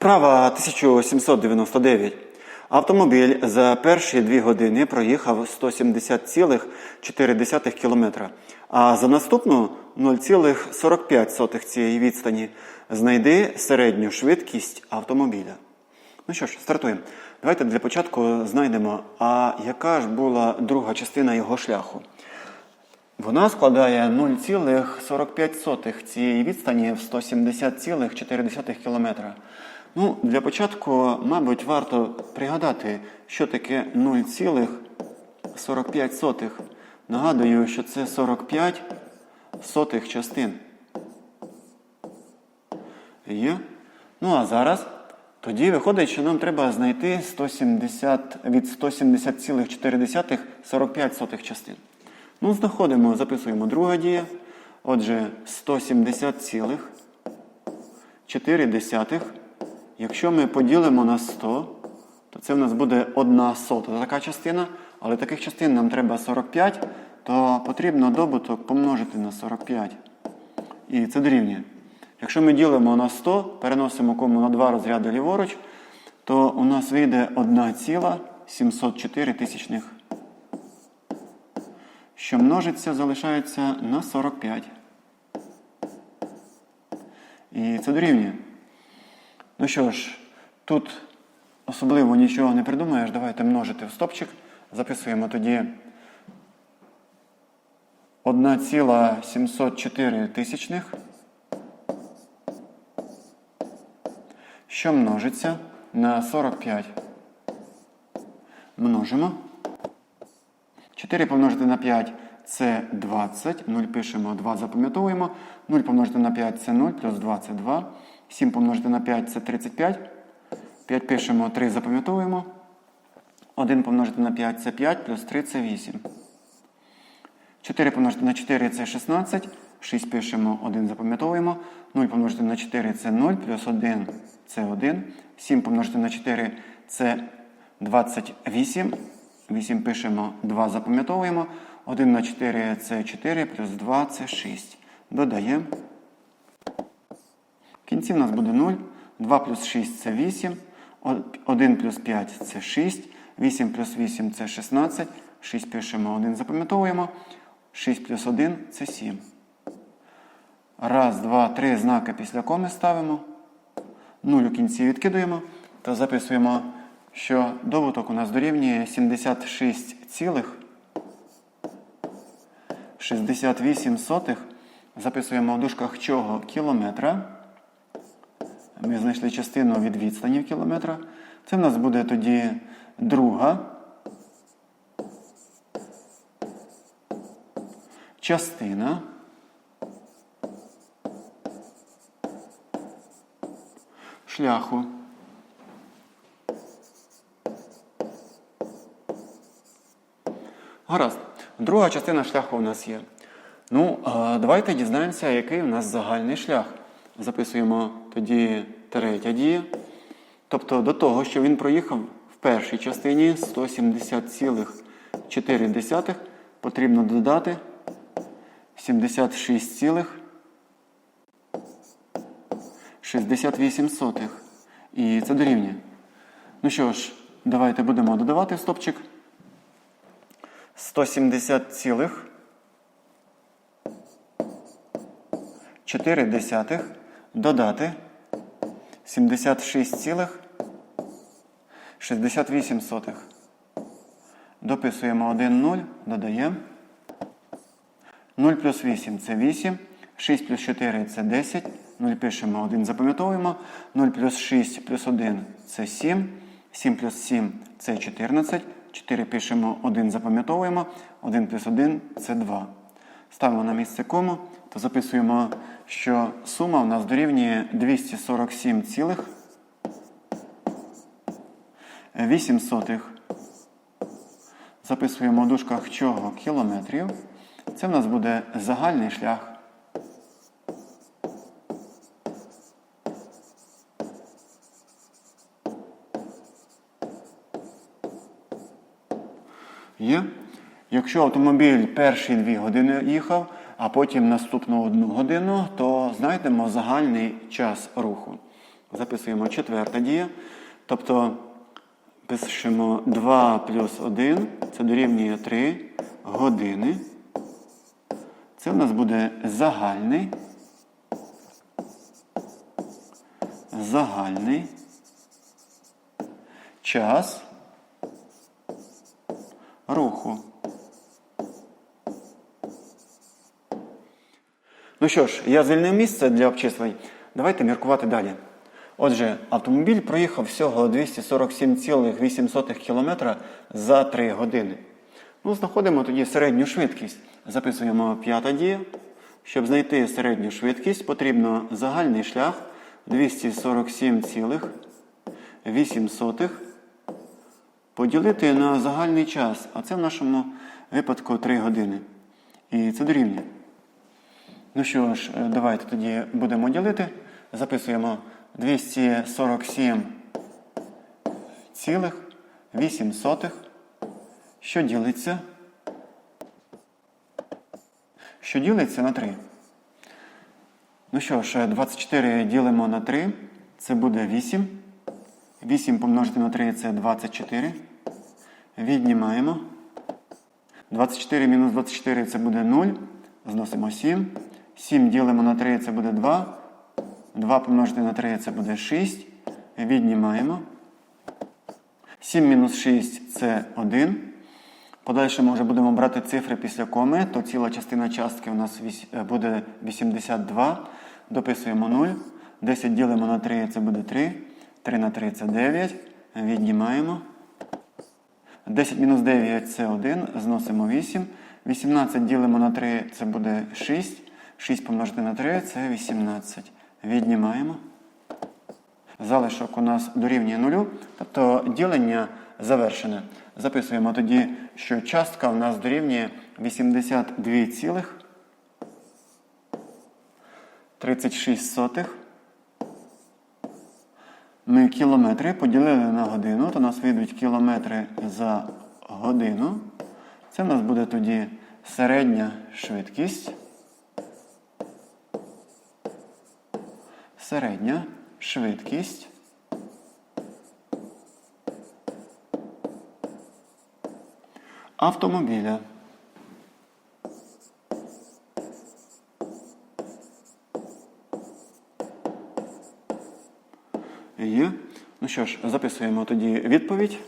Вправа 1799. Автомобіль за перші дві години проїхав 170,4 км, а за наступну 0,45 цієї відстані. Знайди середню швидкість автомобіля. Ну що ж, стартуємо. Давайте для початку знайдемо, а яка ж була друга частина його шляху. Вона складає 0,45 цієї відстані в 170,4 км. Ну, для початку, мабуть, варто пригадати, що таке 0,45. Нагадую, що це 45 сотих частин. Є? Ну а зараз тоді виходить, що нам треба знайти 170, від 170,4 45 сотих частин. Ну, знаходимо, записуємо друга дія. Отже, 170,4. Якщо ми поділимо на 100, то це в нас буде 1 сота така частина, але таких частин нам треба 45, то потрібно добуток помножити на 45. І це дорівнює. Якщо ми ділимо на 100, переносимо кому на 2 розряди ліворуч, то у нас вийде 1,704 тисячних що множиться, залишається на 45. І це дорівнює. Ну що ж, тут особливо нічого не придумаєш. Давайте множити в стопчик. Записуємо тоді 1,704 тисячних, що множиться на 45. Множимо. 4 помножити на 5 це 20. 0 пишемо, 2 запам'ятовуємо. 0 помножити на 5 це 0, плюс 2 це 2. 7 помножити на 5 це 35. 5 пишемо, 3 запам'ятовуємо. 1 помножити на 5 це 5, плюс 3 це 8. 4 помножити на 4 це 16. 6 пишемо, 1 запам'ятовуємо. 0 помножити на 4 це 0, плюс 1 це 1. 7 помножити на 4 це 28. 8 пишемо, 2 запам'ятовуємо. 1 на 4 це 4, плюс 2 це 6. Додаємо. Кінці в нас буде 0. 2 плюс 6 це 8. 1 плюс 5 це 6. 8 плюс 8 це 16. 6 пишемо, 1 запам'ятовуємо. 6 плюс 1 це 7. Раз, два, три знаки після коми ставимо. 0 у кінці відкидуємо. То записуємо що добуток у нас дорівнює 76,68 сотих. Записуємо в дужках чого кілометра. Ми знайшли частину від відстані кілометра. Це в нас буде тоді друга частина шляху. Гаразд. Друга частина шляху у нас є. Ну, давайте дізнаємося, який у нас загальний шлях. Записуємо тоді третя дія. Тобто до того, що він проїхав в першій частині 170,4, потрібно додати 76,68. І це дорівнює. Ну що ж, давайте будемо додавати стопчик. 170 4 десятих додати 76 цілих 68 сотих. Дописуємо 1 0, додаємо. 0 плюс 8 це 8. 6 плюс 4 це 10. 0 пишемо 1, запам'ятовуємо. 0 плюс 6 плюс 1 це 7. 7 плюс 7 це 14. 4 пишемо 1, запам'ятовуємо. 1 плюс 1 це 2. Ставимо на місце кому, то записуємо, що сума у нас дорівнює 247 цілих 8 сотих. Записуємо в дужках чого кілометрів. Це в нас буде загальний шлях. Є. Якщо автомобіль перші 2 години їхав, а потім наступну 1 годину, то знайдемо загальний час руху. Записуємо четверта дія. Тобто пишемо 2 плюс 1, це дорівнює 3 години. Це в нас буде загальний. Загальний час руху. Ну що ж, я звільнив місце для обчислень. Давайте міркувати далі. Отже, автомобіль проїхав всього 247,8 км за 3 години. Ну, знаходимо тоді середню швидкість. Записуємо п'ята дія. Щоб знайти середню швидкість, потрібно загальний шлях 247,8 поділити на загальний час, а це в нашому випадку 3 години. І це дорівнює. Ну що ж, е, давайте тоді будемо ділити. Записуємо 247,8, що ділиться. Що ділиться на 3. Ну що ж, е, 24 ділимо на 3, це буде 8. 8 помножити на 3 це 24. Віднімаємо. 24 мінус 24 це буде 0. Зносимо 7. 7 ділимо на 3 це буде 2. 2 помножити на 3 це буде 6. Віднімаємо. 7 мінус 6 це 1. Подальше ми вже будемо брати цифри після коми, то ціла частина частки у нас е, буде 82. Дописуємо 0. 10 ділимо на 3 це буде 3. 3 на 3 це 9. Віднімаємо. 10 мінус 9 це 1, зносимо 8. 18 ділимо на 3, це буде 6. 6 помножити на 3 це 18. Віднімаємо. Залишок у нас дорівнює 0, тобто ділення завершене. Записуємо тоді, що частка у нас дорівнює 82,36. Ми кілометри поділили на годину, то у нас вийдуть кілометри за годину. Це в нас буде тоді середня швидкість. Середня швидкість. Автомобіля. Є. Ну що ж, записуємо тоді відповідь.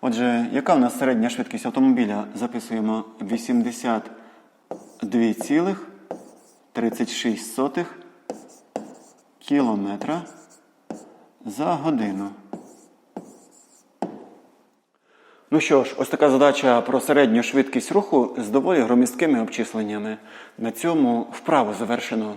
Отже, яка в нас середня швидкість автомобіля? Записуємо 82,36 кілометра за годину. Ну що ж, ось така задача про середню швидкість руху з доволі громісткими обчисленнями. На цьому вправо завершено.